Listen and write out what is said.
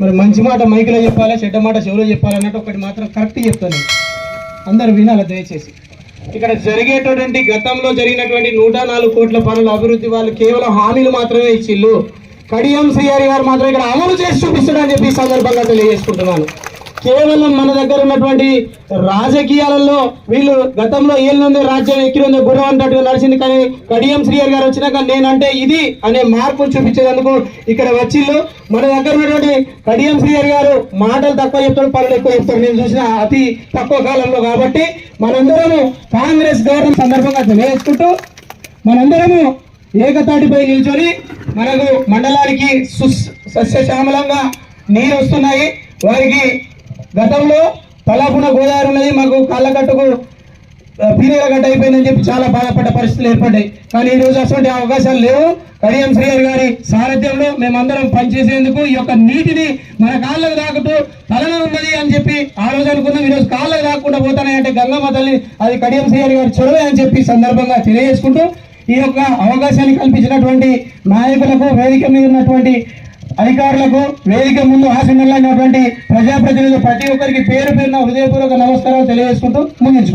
మరి మంచి మాట మైకులో చెప్పాలి చెడ్డ మాట చెవులో చెప్పాలి అన్నట్టు ఒకటి మాత్రం కరెక్ట్ చెప్తాను. అందరు వినాలి దయచేసి. ఇక్కడ జరిగేటటువంటి గతంలో జరిగినటువంటి నూట నాలుగు కోట్ల పనుల అభివృద్ధి వాళ్ళు కేవలం హామీలు మాత్రమే ఇచ్చిళ్ళు. కడియం శ్రీహరి గారు మాత్రం ఇక్కడ అమలు చేసి చూపిస్తాడని చెప్పి సందర్భంగా తెలియజేసుకుంటున్నాను. కేవలం మన దగ్గర ఉన్నటువంటి రాజకీయాలలో వీళ్ళు గతంలో ఏళ్ళుంది రాజ్యం ఎక్కిరుంది గుర్రం అన్నట్టుగా నడిచింది. కానీ కడియం శ్రీయర్ గారు వచ్చినాక నేనంటే ఇది అనే మార్పును చూపించేందుకు ఇక్కడ వచ్చిళ్ళు. మన దగ్గర ఉన్నటువంటి కడియం శ్రీయర్ గారు మాటలు తక్కువ చెప్తాడు పనులు ఎక్కువ చెప్తాడు. నేను చూసిన అతి తక్కువ కాలంలో కాబట్టి మనందరము కాంగ్రెస్ గవర్నమెంట్ సందర్భంగా తెలియజేసుకుంటూ మనందరము ఏకతాటిపై నిల్చొని మనకు మండలానికి సుస్- సస్యశ్యామలంగా నీరు వస్తున్నాయి. వారికి గతంలో తలాపున గోదావరి ఉన్నది మాకు కాళ్ళకట్టుకు పీరియల గడ్డ అయిపోయిందని చెప్పి చాలా బాధపడ్డ పరిస్థితులు ఏర్పడ్డాయి. కానీ ఈ రోజు అటువంటి అవకాశాలు లేవు. కడియం శ్రీహరి గారి సారథ్యంలో మేమందరం పనిచేసేందుకు ఈ యొక్క నీటిని మన కాళ్ళకు దాకుతూ తలన ఉన్నది అని చెప్పి ఆ రోజు అనుకున్నాం. ఈ రోజు కాళ్ళకు దాక్కుండా పోతానే అంటే గంగమ్మ తల్లి అది కడియం శ్రీహరి గారి చొరవే అని చెప్పి సందర్భంగా తెలియజేసుకుంటూ ఈ యొక్క అవకాశాన్ని కల్పించినటువంటి నాయకులకు వేదిక మీద ఉన్నటువంటి అధికారులకు వేదిక ముందు ఆసీనులైనటువంటి ప్రజాప్రతినిధులు ప్రతి ఒక్కరికి పేరు పేరున హృదయపూర్వక నమస్కారాలు తెలియజేసుకుంటూ ముగించుకుంటున్నాను